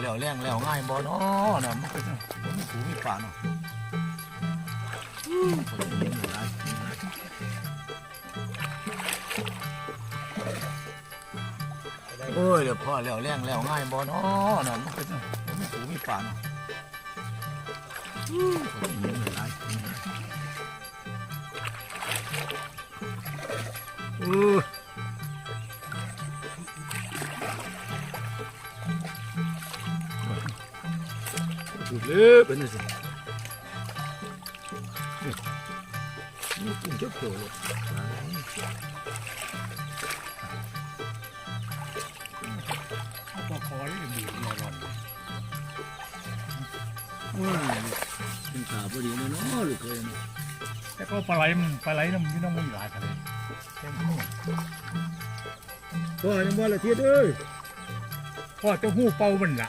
แล้วแรงแล้วง่ายบ่เนาะนะมันก็จะมันมีหูมีป่าเนาะโอ้ยเดี๋ยวพ่อแล้วแรงแล้วง่ายบ่เนาะนะมันก็จะมันมีหูมีป่าเนาะอือ ยู่หลายเออถูกเลยเป็นสินี่กินเจ้าโผล่เลยก็คอยดีนอนว้าเป็นขาพอดีนะเนาะลูกเคยนะแต่ก็ปลาไหลมันปลาไหลน้ำพี่น้องมันหลายทะเลเต็มที่พ่อยังบ่ละเทียดเอ้ยพ่อเจ้าหู้เป่ามันละ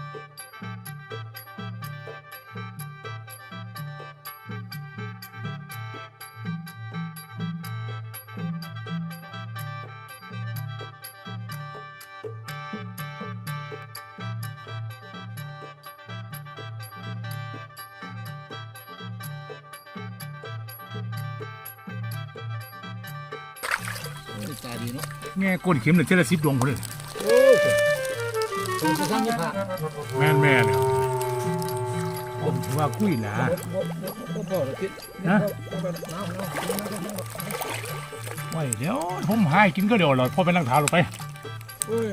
ตาดีเนาะแง่ก้นเข็มหนึ่งเท่าสิบดวงพอดีโอ้ยผมจะสร้างยี่ห้าแม่นแม่เนี่ยผมถือว่ากุ้ยนะบ่พอละเทียดนะน้ำน้ำน้ำไว้เดี๋ยวผมหายกินก็เดี๋ยวเราพ่อไปนั่งทาลงไปเอ้ย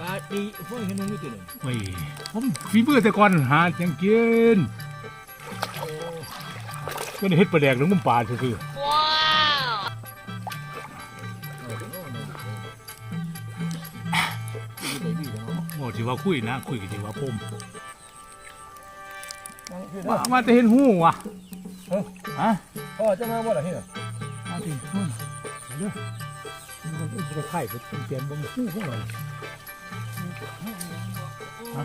ตาดีพ่อเห็นหงนี่ตัวหนึ่งไว้ผมฝีมือแต่ก่อนหาจังกินก็ได้เฮ็ดปลาแดกหรือมุมปลาซื่อ ว่ากุ้ยนะกุ้ยก็ถือว่าผมว่าว่าจะเห็นหูว่ะฮะพ่อจะมาบ่ล่ะเฮ้ยมาสินู่นเดี๋ยวมันก็จะไข่เป็นเปลี่ยนบนหูของเราฮะ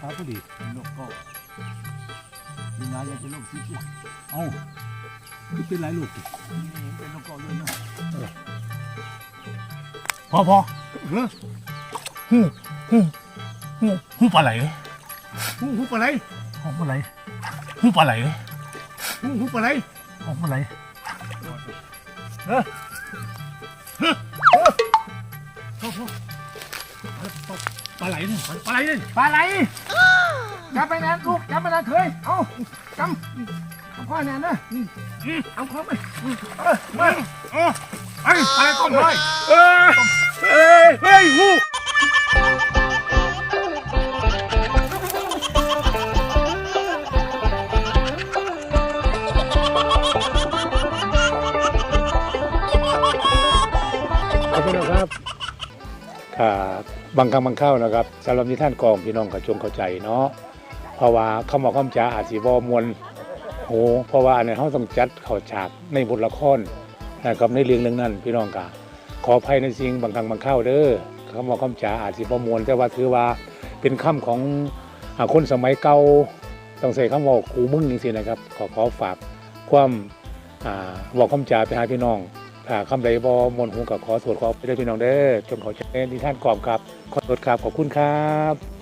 ครับพอดีนกก็มีงานอยากจะลงสิเเอ้าคือเป็นไรลูกเป็นนกก็ด้วยเนาะ พอพอเออหูหูหูหูปลาไหลหูหูปลาไหลหูปลาไหลหูปลาไหลหูหูปลาไหลหูปลาไหลปลาไหลนี่ปลาไหลนี่ปลาไหลจับไปนานลูกจับไปนานเคยเอาจำเอาข้อแน่นะเอาข้อไปเออมา เออไอ้ปลาไหลต้มเลยเอ้ยเอ้ยเฮ้ยหูขอบคุณนะครับค่ะบางครั้งบางเข้าวนะครับสำหรับนิทานกองพี่น้องก็จงเข้าใจเนาะเพราะว่าคำว่าคำจาอาจสิบ่มวลโหเพราะว่าอันนั้นเขาต้องจัดเข้าฉากในบทละคร นะครับในเรื่องเรื่องนั้นพี่น้องกะขออภัยในสิ่งบางครั้งบางเข้าวเด้อคำว่าคำจาอาจสิบ่มวลแต่ว่าถือว่าเป็นคำของคนสมัยเก่าต้องใช้คำว่ากูมึงจริงๆนะครับ ขอขอฝากความอ่าบอกคำจาไปหาพี่น้องถ้าคำใดบ่มนหูกับขอสวดขอไปได้พี่น้องเด้อจนเขาใจนิท่านกรอบครับ ขอสวดครับขอบคุณครับ